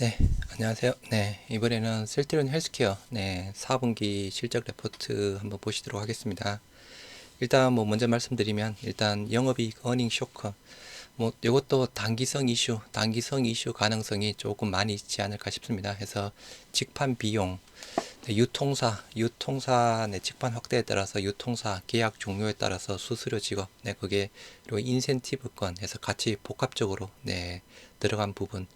네, 안녕하세요. 네, 이번에는 셀트리온 헬스케어 네, 4분기 실적 레포트 한번 보시도록 하겠습니다. 일단 뭐 먼저 말씀드리면 일단 영업이익 어닝 쇼크 뭐 이것도 단기성 이슈, 단기성 이슈 가능성이 조금 많이 있지 않을까 싶습니다. 해서 직판 비용, 네, 유통사, 유통사 네, 직판 확대에 따라서 유통사 계약 종료에 따라서 수수료 지급, 네, 그게 그리고 인센티브권 해서 같이 복합적으로 네, 들어간 부분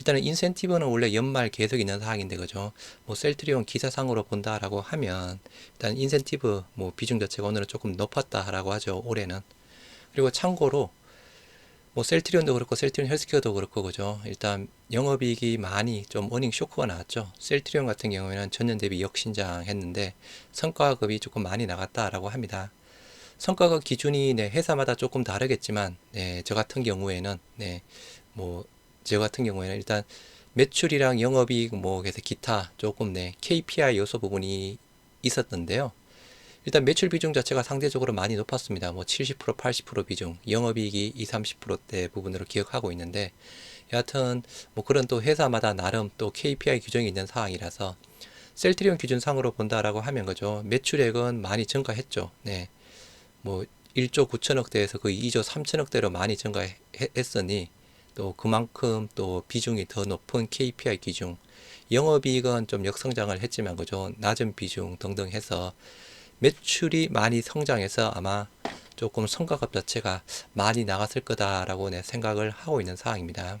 일단은 인센티브는 원래 연말 계속 있는 사항인데 그죠? 뭐 셀트리온 기사상으로 본다라고 하면 일단 인센티브 뭐 비중 자체가 오늘은 조금 높았다라고 하죠. 올해는. 그리고 참고로 뭐 셀트리온도 그렇고 셀트리온 헬스케어도 그렇고 그죠? 일단 영업이익이 많이 좀 어닝 쇼크가 나왔죠. 셀트리온 같은 경우에는 전년 대비 역신장했는데 성과급이 조금 많이 나갔다라고 합니다. 성과급 기준이 네, 회사마다 조금 다르겠지만 네, 저 같은 경우에는 네, 뭐 저 같은 경우에는 일단 매출이랑 영업이익 뭐 그래서 기타 조금 네 KPI 요소 부분이 있었던데요. 일단 매출 비중 자체가 상대적으로 많이 높았습니다. 뭐 70% 80% 비중, 영업이익이 2, 30%대 부분으로 기억하고 있는데 여하튼 뭐 그런 또 회사마다 나름 또 KPI 규정이 있는 사항이라서 셀트리온 기준상으로 본다라고 하면 그죠. 매출액은 많이 증가했죠. 네. 뭐 1조 9천억 대에서 거의 2조 3천억 대로 많이 증가했으니 또 그만큼 또 비중이 더 높은 KPI 기준, 영업이익은 좀 역성장을 했지만 그죠 낮은 비중 등등 해서 매출이 많이 성장해서 아마 조금 성과급 자체가 많이 나갔을 거다라고 내 생각을 하고 있는 상황입니다.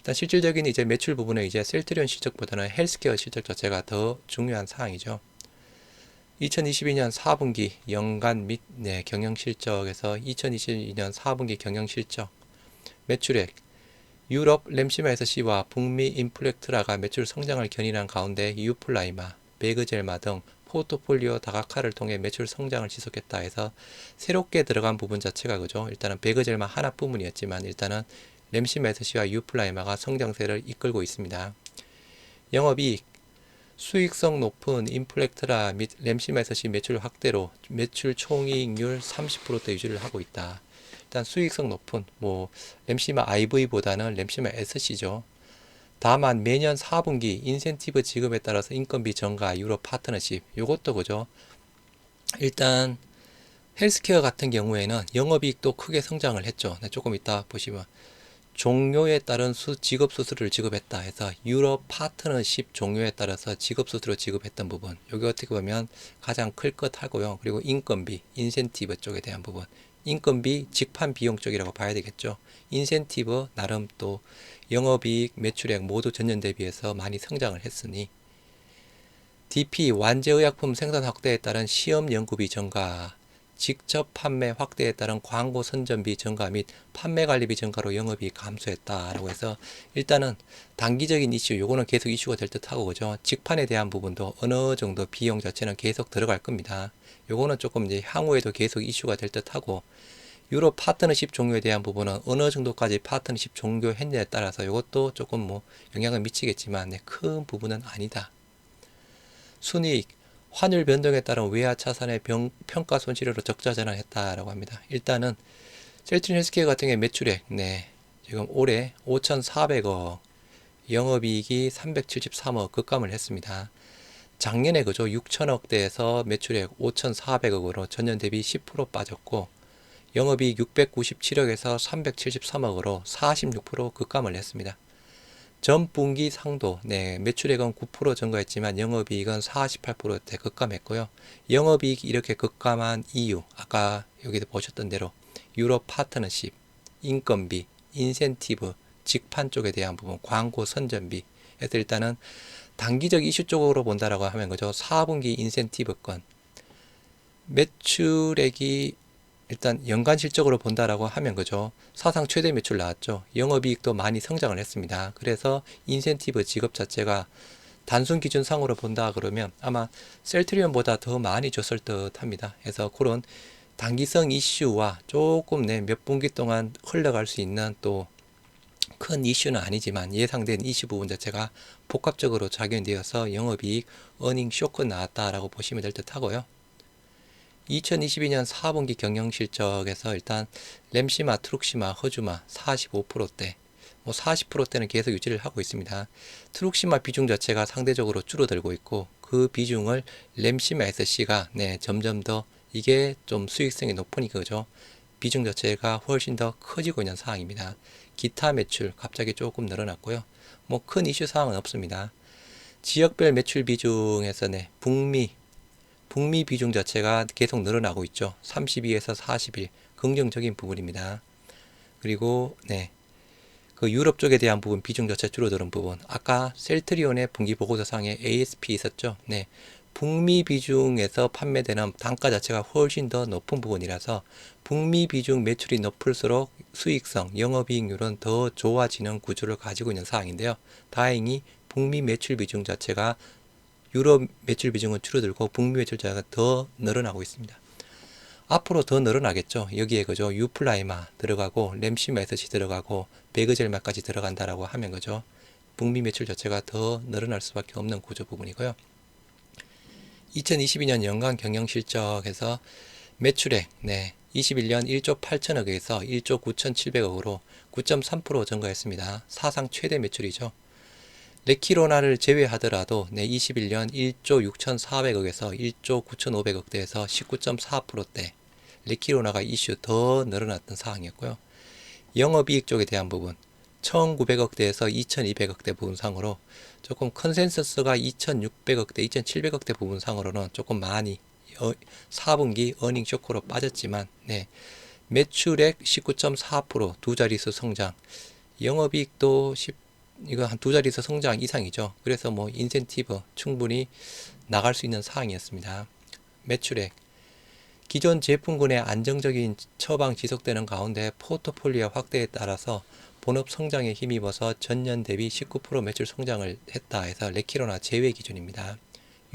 일단 실질적인 이제 매출 부분은 이제 셀트리온 실적보다는 헬스케어 실적 자체가 더 중요한 사항이죠. 2022년 4분기 연간 및 네, 경영 실적에서 2022년 4분기 경영 실적 매출액 유럽 램시마에서 C와 북미 인플렉트라가 매출 성장을 견인한 가운데 유플라이마, 베그젤마 등 포트폴리오 다각화를 통해 매출 성장을 지속했다 해서 새롭게 들어간 부분 자체가 그죠. 일단은 베그젤마 하나뿐이었지만 일단은 램시마에서 C와 유플라이마가 성장세를 이끌고 있습니다. 영업이익 수익성 높은 인플렉트라 및 램시마에서 C 매출 확대로 매출 총이익률 30%대 유지를 하고 있다. 일단 수익성 높은 뭐 램시마 IV보다는 램시마 SC죠. 다만 매년 4분기 인센티브 지급에 따라서 인건비 증가 유럽 파트너십 요것도 그죠. 일단 헬스케어 같은 경우에는 영업이익도 크게 성장을 했죠. 네, 조금 이따 보시면 종료에 따른 수, 지급 수수료를 지급했다 해서 유럽 파트너십 종료에 따라서 지급 수수료 지급했던 부분 여기 어떻게 보면 가장 클 것 하고요. 그리고 인건비, 인센티브 쪽에 대한 부분 인건비, 직판 비용 쪽이라고 봐야 되겠죠. 인센티브 나름 또 영업이익, 매출액 모두 전년 대비해서 많이 성장을 했으니 DP 완제의약품 생산 확대에 따른 시험 연구비 증가, 직접 판매 확대에 따른 광고 선전비 증가 및 판매 관리비 증가로 영업이 감소했다라고 해서 일단은 단기적인 이슈 요거는 계속 이슈가 될 듯하고 그죠 직판에 대한 부분도 어느 정도 비용 자체는 계속 들어갈 겁니다 요거는 조금 이제 향후에도 계속 이슈가 될 듯하고 유럽 파트너십 종료에 대한 부분은 어느 정도까지 파트너십 종료했냐에 따라서 이것도 조금 뭐 영향을 미치겠지만 네, 큰 부분은 아니다. 순이익, 환율 변동에 따른 외화 차산의 병, 평가 손실으로 적자 전환했다라고 합니다. 일단은 셀트린 헬스케어 같은 경우 매출액, 네, 지금 올해 5,400억, 영업이익이 373억 급감을 했습니다. 작년에 그죠 6천억대에서 매출액 5,400억으로 전년 대비 10% 빠졌고 영업이익 697억에서 373억으로 46% 급감을 했습니다. 전 분기 상도 네, 매출액은 9% 증가했지만 영업이익은 48%대 급감했고요. 영업이익 이렇게 급감한 이유 아까 여기도 보셨던 대로 유럽 파트너십, 인건비, 인센티브, 직판 쪽에 대한 부분, 광고 선전비 에서 일단은 단기적 이슈 쪽으로 본다라고 하면 그죠. 4분기 인센티브권 매출액이 일단 연간 실적으로 본다라고 하면 그죠. 사상 최대 매출 나왔죠. 영업이익도 많이 성장을 했습니다. 그래서 인센티브 지급 자체가 단순 기준상으로 본다 그러면 아마 셀트리온보다 더 많이 줬을 듯 합니다. 그래서 그런 단기성 이슈와 조금 내 몇 분기 동안 흘러갈 수 있는 또 큰 이슈는 아니지만 예상된 이슈 부분 자체가 복합적으로 작용되어서 영업이익 어닝 쇼크 나왔다라고 보시면 될 듯 하고요. 2022년 4분기 경영 실적에서 일단 램시마, 트룩시마, 허주마 45%대 뭐 40%대는 계속 유지를 하고 있습니다. 트룩시마 비중 자체가 상대적으로 줄어들고 있고 그 비중을 램시마 SC가 네, 점점 더 이게 좀 수익성이 높으니까 그죠. 비중 자체가 훨씬 더 커지고 있는 상황입니다. 기타 매출 갑자기 조금 늘어났고요. 뭐 큰 이슈 사항은 없습니다. 지역별 매출 비중에서 네, 북미 북미 비중 자체가 계속 늘어나고 있죠. 32에서 41 긍정적인 부분입니다. 그리고 네. 그 유럽 쪽에 대한 부분 비중 자체 줄어드는 부분. 아까 셀트리온의 분기 보고서상에 ASP 있었죠. 네. 북미 비중에서 판매되는 단가 자체가 훨씬 더 높은 부분이라서 북미 비중 매출이 높을수록 수익성, 영업이익률은 더 좋아지는 구조를 가지고 있는 사항인데요. 다행히 북미 매출 비중 자체가 유럽 매출 비중은 줄어들고 북미 매출 자체가 더 늘어나고 있습니다. 앞으로 더 늘어나겠죠. 여기에 그죠. 유플라이마 들어가고 램시마 SC 들어가고 베그젤마까지 들어간다라고 하면 그죠. 북미 매출 자체가 더 늘어날 수밖에 없는 구조 부분이고요. 2022년 연간 경영 실적에서 매출액 네 21년 1조 8천억에서 1조 9,700억으로 9.3% 증가했습니다. 사상 최대 매출이죠. 레키로나를 제외하더라도 네 21년 1조 6,400억에서 1조 9,500억대에서 19.4%대 레키로나가 이슈 더 늘어났던 상황이었고요. 영업이익 쪽에 대한 부분 1,900억대에서 2,200억대 부분 상으로 조금 컨센서스가 2,600억대, 2,700억대 부분 상으로는 조금 많이 어, 4분기 어닝 쇼크로 빠졌지만 네. 매출액 19.4%두 자릿수 성장, 영업이익도 10, 이거 한 두 자릿수 성장 이상이죠. 그래서 뭐 인센티브 충분히 나갈 수 있는 상황이었습니다. 매출액 기존 제품군의 안정적인 처방 지속되는 가운데 포트폴리오 확대에 따라서 본업 성장에 힘입어서 전년 대비 19% 매출 성장을 했다 해서 레키로나 제외 기준입니다.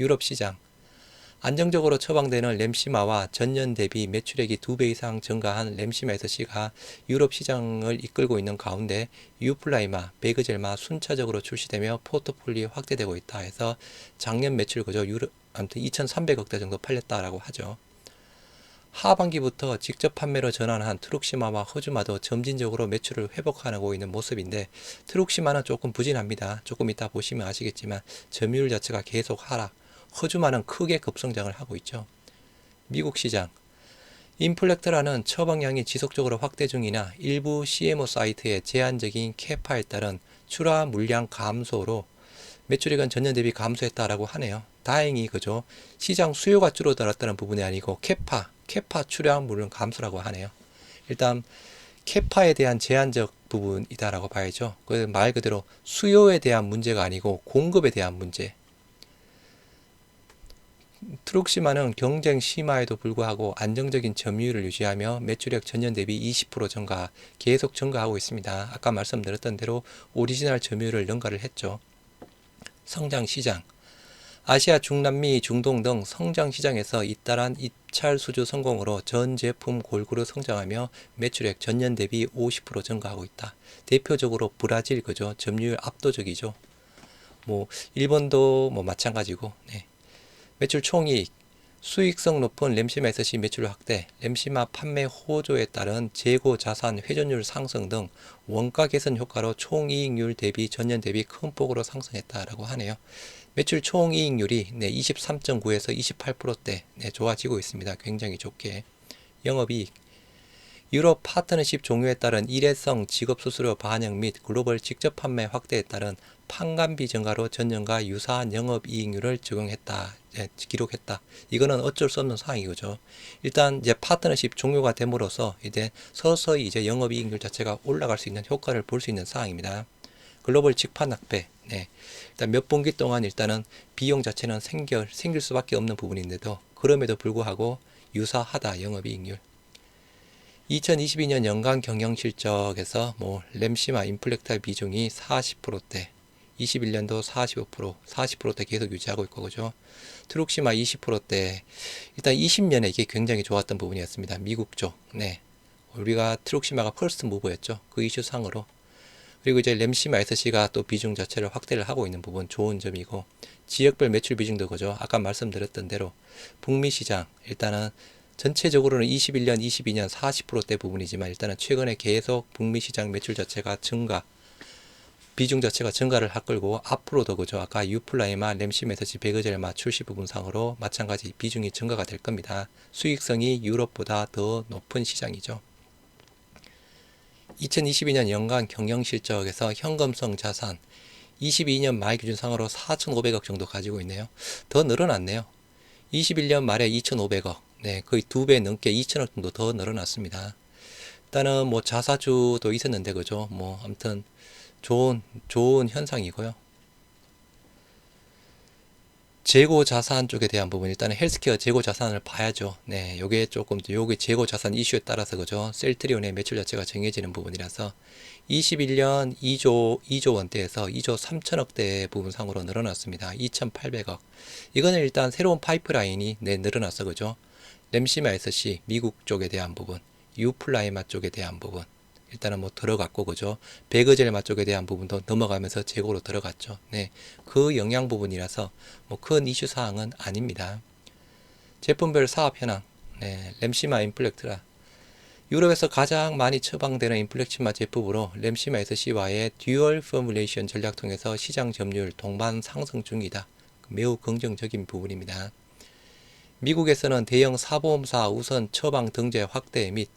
유럽 시장 안정적으로 처방되는 램시마와 전년 대비 매출액이 두 배 이상 증가한 램시마 SC가 유럽 시장을 이끌고 있는 가운데 유플라이마, 베그젤마 순차적으로 출시되며 포트폴리오 확대되고 있다 해서 작년 매출 그저 유럽 아무튼 2,300억 대 정도 팔렸다라고 하죠. 하반기부터 직접 판매로 전환한 트룩시마와 허즈마도 점진적으로 매출을 회복하고 있는 모습인데 트룩시마는 조금 부진합니다. 조금 이따 보시면 아시겠지만 점유율 자체가 계속 하락, 허즈마는 크게 급성장을 하고 있죠. 미국 시장 인플렉트라는 처방량이 지속적으로 확대 중이나 일부 CMO 사이트의 제한적인 캐파에 따른 출하 물량 감소로 매출액은 전년 대비 감소했다라고 하네요. 다행히 그죠. 시장 수요가 줄어들었다는 부분이 아니고 캐파, 출하량 물량 감소라고 하네요. 일단 캐파에 대한 제한적 부분이다라고 봐야죠. 그말 그대로 수요에 대한 문제가 아니고 공급에 대한 문제. 트룩시마는 경쟁 심화에도 불구하고 안정적인 점유율을 유지하며 매출액 전년 대비 20% 증가 계속 증가하고 있습니다. 아까 말씀드렸던 대로 오리지널 점유율을 능가를 했죠. 성장 시장 아시아, 중남미, 중동 등 성장 시장에서 잇따란 입찰 수주 성공으로 전 제품 골고루 성장하며 매출액 전년 대비 50% 증가하고 있다. 대표적으로 브라질 그죠? 점유율 압도적이죠. 뭐 일본도 뭐 마찬가지고 네. 매출 총이익, 수익성 높은 램시마 SC 매출 확대, 램시마 판매 호조에 따른 재고 자산 회전율 상승 등 원가 개선 효과로 총이익률 대비 전년 대비 큰 폭으로 상승했다라고 하네요. 매출 총이익률이 네, 23.9에서 28%대 네, 좋아지고 있습니다. 굉장히 좋게. 영업이익 유럽 파트너십 종료에 따른 일회성 직업 수수료 반영 및 글로벌 직접 판매 확대에 따른 판관비 증가로 전년과 유사한 영업 이익률을 적용했다. 예, 기록했다. 이거는 어쩔 수 없는 상황이죠. 일단 이제 파트너십 종료가 됨으로써 이제 서서히 이제 영업 이익률 자체가 올라갈 수 있는 효과를 볼 수 있는 상황입니다. 글로벌 직판 납배. 네. 일단 몇 분기 동안 일단은 비용 자체는 생겨, 생길 수밖에 없는 부분인데도 그럼에도 불구하고 유사하다 영업이익률. 2022년 연간 경영 실적에서 뭐 램시마 인플렉타 비중이 40%대, 21년도 45%, 40%대 계속 유지하고 있고 그죠. 트룩시마 20%대. 일단 20년에 이게 굉장히 좋았던 부분이었습니다. 미국 쪽. 네. 우리가 트룩시마가 퍼스트 무브였죠. 그 이슈 상으로. 그리고 이제 램시마 SC가 또 비중 자체를 확대를 하고 있는 부분 좋은 점이고 지역별 매출 비중도 그죠. 아까 말씀드렸던 대로 북미 시장 일단은 전체적으로는 21년, 22년 40%대 부분이지만 일단은 최근에 계속 북미 시장 매출 자체가 증가, 비중 자체가 증가를 할 걸고 앞으로도 그죠? 아까 유플라이마 램시메서시 베그젤마 출시 부분상으로 마찬가지 비중이 증가가 될 겁니다. 수익성이 유럽보다 더 높은 시장이죠 2022년 연간 경영 실적에서 현금성 자산 22년 말 기준상으로 4,500억 정도 가지고 있네요. 더 늘어났네요. 21년 말에 2,500억. 네 거의 두 배 넘게 2,000억 정도 더 늘어났습니다. 일단은 뭐 자사주도 있었는데 그죠? 뭐 아무튼 좋은 좋은 현상이고요. 재고 자산 쪽에 대한 부분 일단은 헬스케어 재고 자산을 봐야죠. 네, 요게 조금 요게 재고 자산 이슈에 따라서 그죠. 셀트리온의 매출 자체가 정해지는 부분이라서 21년 2조 2조 원대에서 2조 3천억대 부분 상으로 늘어났습니다. 2,800억. 이거는 일단 새로운 파이프라인이 네, 늘어났어 그죠. 램시마 SC 미국 쪽에 대한 부분, 유플라이마 쪽에 대한 부분. 일단은 뭐 들어갔고 그죠? 베그젤마 쪽에 대한 부분도 넘어가면서 재고로 들어갔죠. 네 그 영향 부분이라서 뭐 큰 이슈 사항은 아닙니다. 제품별 사업 현황. 네. 램시마 인플렉트라. 유럽에서 가장 많이 처방되는 인플렉치마 제품으로 램시마 SC와의 듀얼 포뮬레이션 전략 통해서 시장 점유율 동반 상승 중이다. 매우 긍정적인 부분입니다. 미국에서는 대형 사보험사 우선 처방 등재 확대 및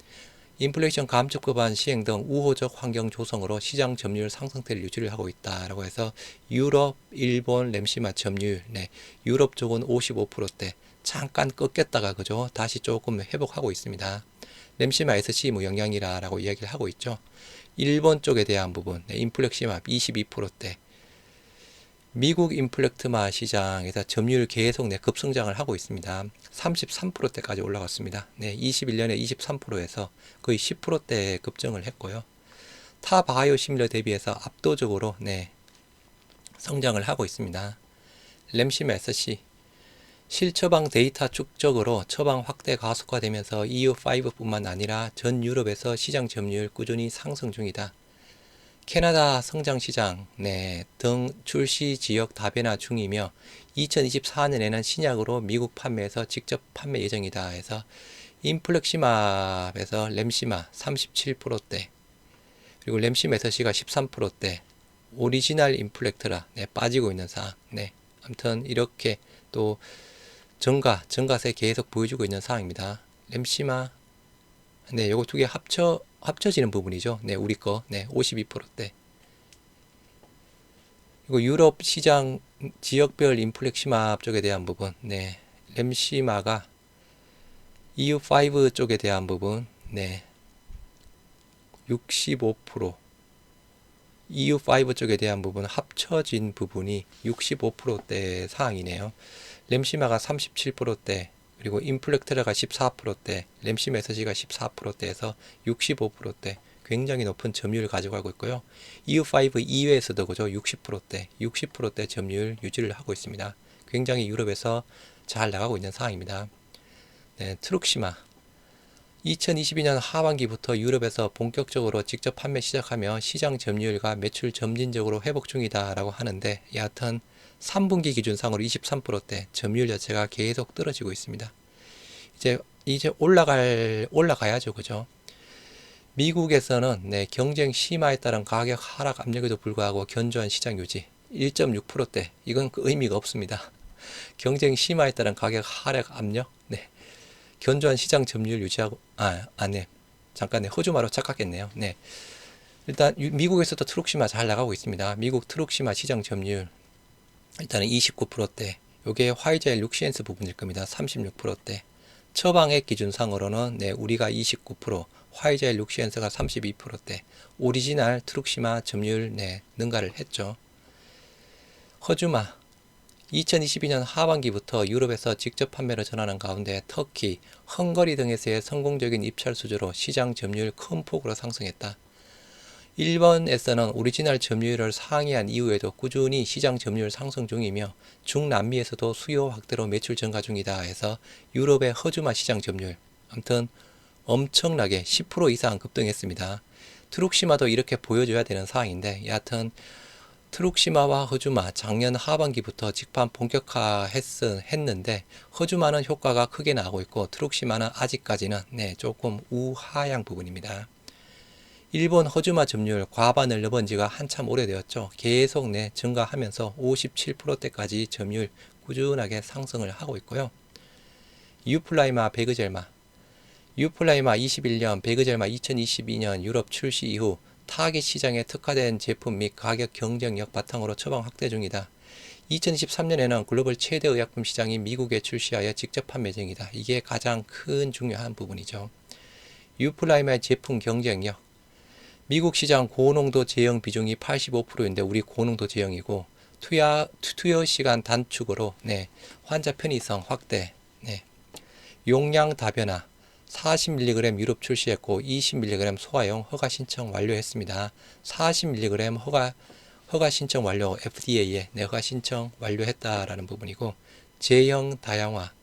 인플레이션 감축 법안 시행 등 우호적 환경 조성으로 시장 점유율 상승세를 유지를 하고 있다라고 해서 유럽, 일본 램시마 점유율, 네, 유럽 쪽은 55%대 잠깐 꺾였다가 그죠 다시 조금 회복하고 있습니다. 램시마 SC 뭐 영향이라라고 이야기를 하고 있죠. 일본 쪽에 대한 부분, 네, 인플렉시마 22%대 미국 인플렉트마 시장에서 점유율 계속 네, 급성장을 하고 있습니다. 33%대까지 올라갔습니다. 네, 21년에 23%에서 거의 10%대 급증을 했고요. 타 바이오 시밀러 대비해서 압도적으로 네, 성장을 하고 있습니다. 램심 SC 실처방 데이터 축적으로 처방 확대 가속화되면서 EU5뿐만 아니라 전 유럽에서 시장 점유율 꾸준히 상승 중이다. 캐나다 성장 시장 네, 등 출시 지역 다변화 중이며 2024년에는 신약으로 미국 판매에서 직접 판매 예정이다 해서 인플렉시마에서 램시마 37%대 그리고 램시메서시가 13%대 오리지널 인플렉트라 네, 빠지고 있는 상황 네, 아무튼 이렇게 또 증가 증가세 계속 보여주고 있는 상황입니다. 램시마 네, 요거 두 개 합쳐 합쳐지는 부분이죠. 네, 우리 거. 네, 52%대. 그리고 유럽 시장 지역별 인플렉시마 쪽에 대한 부분. 네. 램시마가 EU5 쪽에 대한 부분. 네. 65% EU5 쪽에 대한 부분 합쳐진 부분이 65%대 사항이네요. 램시마가 37%대, 그리고 인플렉트라가 14%대, 램시 메서지가 14%대에서 65%대 굉장히 높은 점유율을 가져가고 있고요. EU5 이외에서도 그죠 60%대, 60%대 점유율 유지를 하고 있습니다. 굉장히 유럽에서 잘 나가고 있는 상황입니다. 네, 트룩시마 2022년 하반기부터 유럽에서 본격적으로 직접 판매 시작하며 시장 점유율과 매출 점진적으로 회복 중이다라고 하는데 여하튼 3분기 기준상으로 23%대 점유율 자체가 계속 떨어지고 있습니다. 이제 이제 올라갈 올라가야죠, 그죠? 미국에서는 네, 경쟁 심화에 따른 가격 하락 압력에도 불구하고 견조한 시장 유지 1.6%대 이건 그 의미가 없습니다. 경쟁 심화에 따른 가격 하락 압력 네. 견조한 시장 점유율 유지하고 아, 아 네. 잠깐 네. 호주마로 착각했네요. 네. 일단 미국에서도 트룩시마 잘 나가고 있습니다. 미국 트룩시마 시장 점유율 일단은 29%대 요게 화이자일 룩시엔스 부분일 겁니다. 36%대 처방액 기준상으로는 네, 우리가 29% 화이자일 룩시엔스가 32%대 오리지널 트룩시마 점유율 네, 능가를 했죠. 허주마 2022년 하반기부터 유럽에서 직접 판매를 전하는 가운데 터키, 헝거리 등에서의 성공적인 입찰 수주로 시장 점유율 큰 폭으로 상승했다. 일본에서는 오리지널 점유율을 상회한 이후에도 꾸준히 시장 점유율 상승 중이며 중남미에서도 수요 확대로 매출 증가 중이다 해서 유럽의 허주마 시장 점유율 아무튼 엄청나게 10% 이상 급등했습니다. 트룩시마도 이렇게 보여줘야 되는 상황인데 여하튼 트룩시마와 허주마 작년 하반기부터 직판 본격화 했는데 허주마는 효과가 크게 나고 있고 트룩시마는 아직까지는 네, 조금 우하향 부분입니다. 일본 허즈마 점유율 과반을 넘은 지가 한참 오래되었죠. 계속 내 증가하면서 57%대까지 점유율 꾸준하게 상승을 하고 있고요. 유플라이마 베그젤마 유플라이마 21년 베그젤마 2022년 유럽 출시 이후 타깃 시장에 특화된 제품 및 가격 경쟁력 바탕으로 처방 확대 중이다. 2023년에는 글로벌 최대 의약품 시장인 미국에 출시하여 직접 판매 중이다. 이게 가장 큰 중요한 부분이죠. 유플라이마의 제품 경쟁력. 미국 시장 고농도 제형 비중이 85%인데 우리 고농도 제형이고 투여, 투여 시간 단축으로 네, 환자 편의성 확대, 네, 용량 다변화, 40mg 유럽 출시했고 20mg 소화용 허가 신청 완료했습니다. 40mg 허가 허가 신청 완료 FDA에 네, 허가 신청 완료했다라는 부분이고 제형 다양화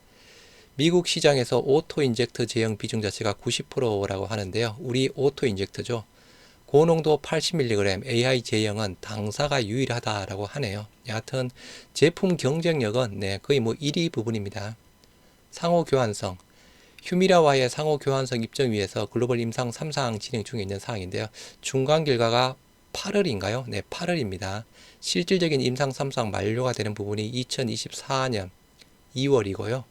미국 시장에서 오토 인젝터 제형 비중 자체가 90%라고 하는데요. 우리 오토 인젝터죠. 고농도 80mg AI 제형은 당사가 유일하다라고 하네요. 여하튼 제품 경쟁력은 네, 거의 뭐 1위 부분입니다. 상호 교환성 휴미라와의 상호 교환성 입증 위해서 글로벌 임상 3상 진행 중에 있는 사항인데요. 중간 결과가 8월인가요? 네, 8월입니다. 실질적인 임상 3상 만료가 되는 부분이 2024년 2월이고요.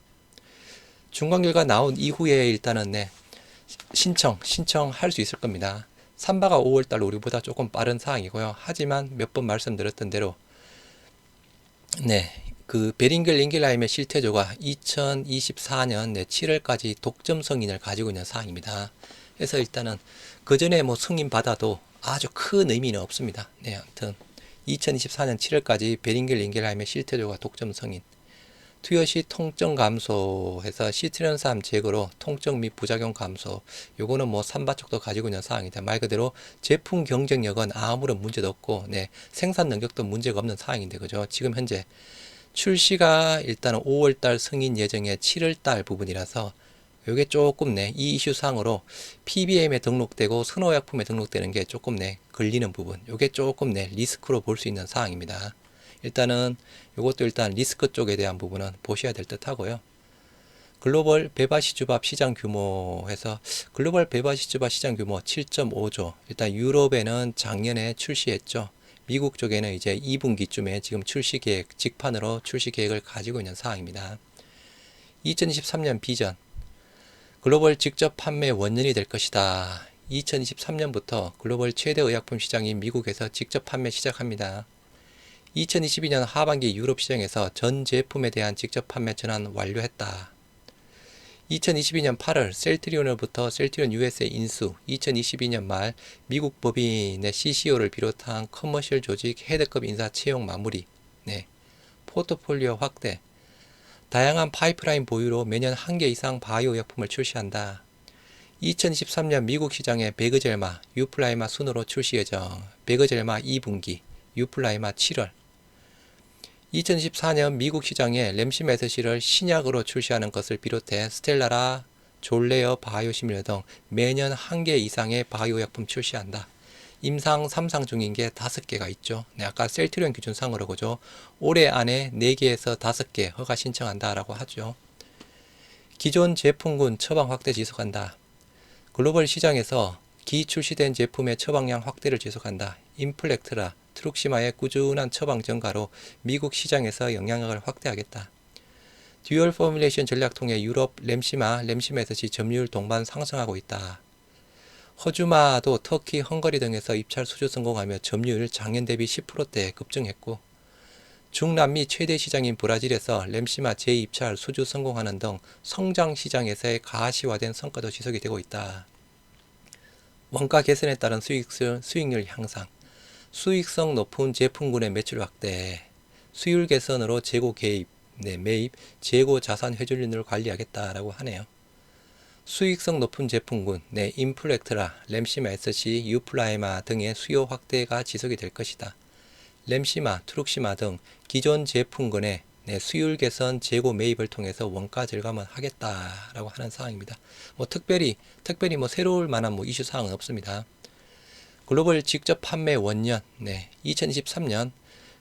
중간 결과 나온 이후에 일단은 네, 신청, 신청할 수 있을 겁니다. 삼바가 5월달 우리보다 조금 빠른 사항이고요. 하지만 몇 번 말씀드렸던 대로 네, 그 베링글 링겔라임의 실태조가 2024년 네, 7월까지 독점 승인을 가지고 있는 사항입니다. 그래서 일단은 그 전에 뭐 승인 받아도 아주 큰 의미는 없습니다. 네, 아무튼 2024년 7월까지 베링글 링겔라임의 실태조가 독점 승인. 투여시 통증 감소해서 시트련삼 제거로 통증 및 부작용 감소. 요거는 뭐 삼바 쪽도 가지고 있는 사항이다. 말 그대로 제품 경쟁력은 아무런 문제도 없고, 네, 생산 능력도 문제가 없는 사항인데, 그죠? 지금 현재 출시가 일단은 5월달 승인 예정의 7월달 부분이라서 요게 조금 네, 이 이슈 상으로 PBM에 등록되고 선호약품에 등록되는 게 조금 네, 걸리는 부분. 요게 조금 네, 리스크로 볼 수 있는 사항입니다. 일단은 이것도 일단 리스크 쪽에 대한 부분은 보셔야 될 듯 하고요. 글로벌 베바시주밥 시장 규모에서 글로벌 베바시주밥 시장 규모 7.5조. 일단 유럽에는 작년에 출시했죠. 미국 쪽에는 이제 2분기쯤에 지금 출시 계획, 직판으로 출시 계획을 가지고 있는 상황입니다. 2023년 비전. 글로벌 직접 판매 원년이 될 것이다. 2023년부터 글로벌 최대 의약품 시장인 미국에서 직접 판매 시작합니다. 2022년 하반기 유럽 시장에서 전 제품에 대한 직접 판매 전환 완료했다. 2022년 8월 셀트리온으로부터 셀트리온 USA 인수, 2022년 말 미국 법인의 CCO를 비롯한 커머셜 조직 헤드급 인사 채용 마무리, 네. 포트폴리오 확대, 다양한 파이프라인 보유로 매년 한 개 이상 바이오 약품을 출시한다. 2023년 미국 시장의 베그젤마, 유플라이마 순으로 출시 예정, 베그젤마 2분기, 유플라이마 7월, 2014년 미국 시장에 램시 메스시를 신약으로 출시하는 것을 비롯해 스텔라라, 졸레어 바이오시밀러 등 매년 한 개 이상의 바이오 약품 출시한다. 임상 3상 중인 게 5개가 있죠. 네, 아까 셀트리온 기준상으로 그죠. 올해 안에 4개에서 5개 허가 신청한다라고 하죠. 기존 제품군 처방 확대 지속한다. 글로벌 시장에서 기 출시된 제품의 처방량 확대를 지속한다. 인플렉트라, 트룩시마의 꾸준한 처방 증가로 미국 시장에서 영향력을 확대하겠다. 듀얼 포뮬레이션 전략 통해 유럽 램시마, 램시메스시 점유율 동반 상승하고 있다. 허주마도 터키, 헝가리 등에서 입찰 수주 성공하며 점유율 작년 대비 10%대 급증했고 중남미 최대 시장인 브라질에서 램시마 재입찰 수주 성공하는 등 성장 시장에서의 가시화된 성과도 지속이 되고 있다. 원가 개선에 따른 수익률, 수익률 향상 수익성 높은 제품군의 매출 확대, 수율 개선으로 재고 개입, 네, 매입, 재고 자산 회전율을 관리하겠다라고 하네요. 수익성 높은 제품군, 네, 인플렉트라, 램시마 SC, 유플라이마 등의 수요 확대가 지속이 될 것이다. 램시마, 트룩시마 등 기존 제품군의 네, 수율 개선, 재고 매입을 통해서 원가 절감을 하겠다라고 하는 사항입니다. 뭐 특별히 특별히 뭐 새로울 만한 뭐 이슈 사항은 없습니다. 글로벌 직접 판매 원년, 네, 2023년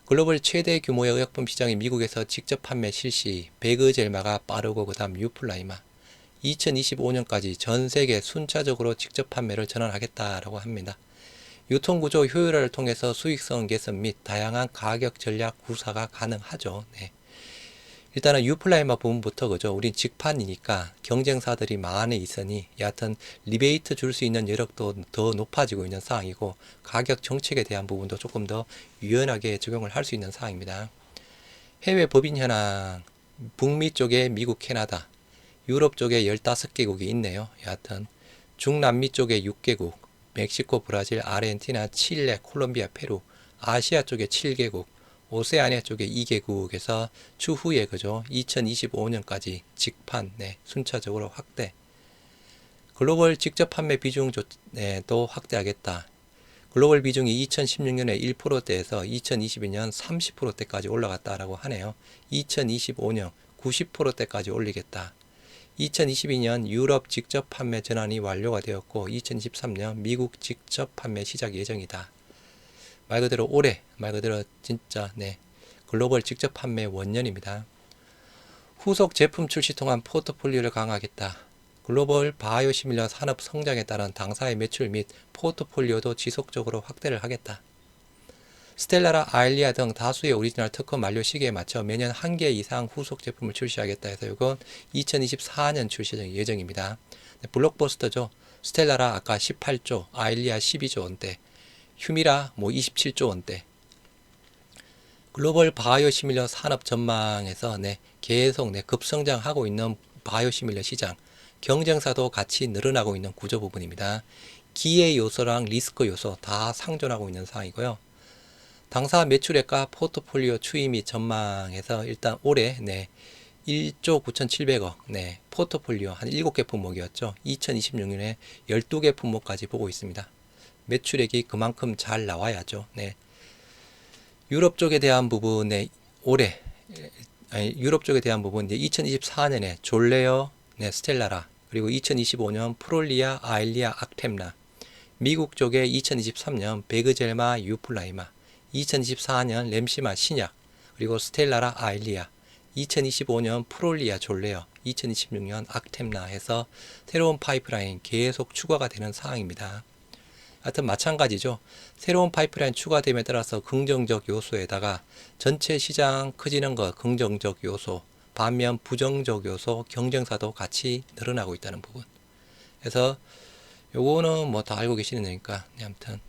글로벌 최대 규모의 의약품 시장이 미국에서 직접 판매 실시, 베그젤마가 빠르고 그 다음 유플라이마, 2025년까지 전 세계 순차적으로 직접 판매를 전환하겠다라고 합니다. 유통구조 효율화를 통해서 수익성 개선 및 다양한 가격 전략 구사가 가능하죠. 네. 일단은 유플라이마 부분부터 그죠. 우린 직판이니까 경쟁사들이 많이 있으니 여하튼 리베이트 줄 수 있는 여력도 더 높아지고 있는 상황이고 가격 정책에 대한 부분도 조금 더 유연하게 적용을 할 수 있는 상황입니다. 해외 법인 현황 북미 쪽에 미국, 캐나다, 유럽 쪽에 15개국이 있네요. 여하튼 중남미 쪽에 6개국, 멕시코, 브라질, 아르헨티나, 칠레, 콜롬비아, 페루, 아시아 쪽에 7개국, 오세아니아 쪽에 2개국에서 추후에 그죠 2025년까지 직판 네, 순차적으로 확대. 글로벌 직접 판매 비중도 네, 또 확대하겠다. 글로벌 비중이 2016년에 1%대에서 2022년 30%대까지 올라갔다라고 하네요. 2025년 90%대까지 올리겠다. 2022년 유럽 직접 판매 전환이 완료가 되었고 2023년 미국 직접 판매 시작 예정이다 말 그대로 올해 말 그대로 진짜 네 글로벌 직접 판매 원년입니다. 후속 제품 출시 통한 포트폴리오를 강화하겠다. 글로벌 바이오 시밀러 산업 성장에 따른 당사의 매출 및 포트폴리오도 지속적으로 확대를 하겠다. 스텔라라, 아일리아 등 다수의 오리지널 특허 만료 시기에 맞춰 매년 한 개 이상 후속 제품을 출시하겠다 해서 이건 2024년 출시 예정입니다. 네, 블록버스터죠. 스텔라라 아까 18조, 아일리아 12조 원대, 휴미라 뭐 27조 원대. 글로벌 바이오 시밀러 산업 전망에서 네, 계속 네, 급성장하고 있는 바이오 시밀러 시장, 경쟁사도 같이 늘어나고 있는 구조 부분입니다. 기회 요소랑 리스크 요소 다 상존하고 있는 상황이고요. 당사 매출액과 포트폴리오 추이 및 전망에서 일단 올해 네, 1조 9,700억 네, 포트폴리오 한 7개 품목이었죠. 2026년에 12개 품목까지 보고 있습니다. 매출액이 그만큼 잘 나와야죠. 네. 유럽 쪽에 대한 부분에 올해 아니, 유럽 쪽에 대한 부분 이제 2024년에 졸레어, 네, 스텔라라 그리고 2025년 프롤리아, 아일리아, 악템나 미국 쪽에 2023년 베그젤마, 유플라이마 2024년 램시마 신약 그리고 스텔라라, 아일리아 2025년 프롤리아, 졸레어 2026년 악템나 해서 새로운 파이프라인 계속 추가가 되는 상황입니다. 하여튼 마찬가지죠. 새로운 파이프라인 추가됨에 따라서 긍정적 요소에다가 전체 시장 커지는 것 긍정적 요소, 반면 부정적 요소 경쟁사도 같이 늘어나고 있다는 부분. 그래서 요거는 뭐 다 알고 계시는 거니까 네, 아무튼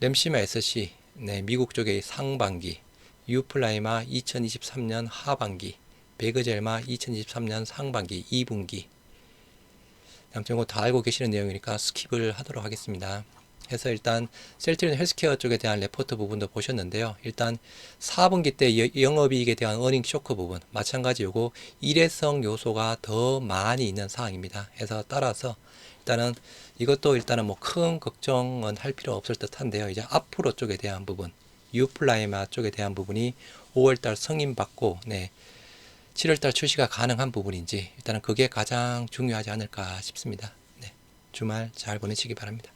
램시마 SC 네, 미국 쪽의 상반기, 유플라이마 2023년 하반기, 베그젤마 2023년 상반기 2분기 이거 다 알고 계시는 내용이니까 스킵을 하도록 하겠습니다. 해서 일단 셀트리온 헬스케어 쪽에 대한 레포트 부분도 보셨는데요. 일단 4분기 때 영업이익에 대한 어닝 쇼크 부분 마찬가지 요거 일회성 요소가 더 많이 있는 상황입니다. 해서 따라서 일단은 이것도 일단은 뭐 큰 걱정은 할 필요 없을 듯한데요. 이제 앞으로 쪽에 대한 부분 유플라이마 쪽에 대한 부분이 5월달 승인받고 네 7월달 출시가 가능한 부분인지 일단은 그게 가장 중요하지 않을까 싶습니다. 네, 주말 잘 보내시기 바랍니다.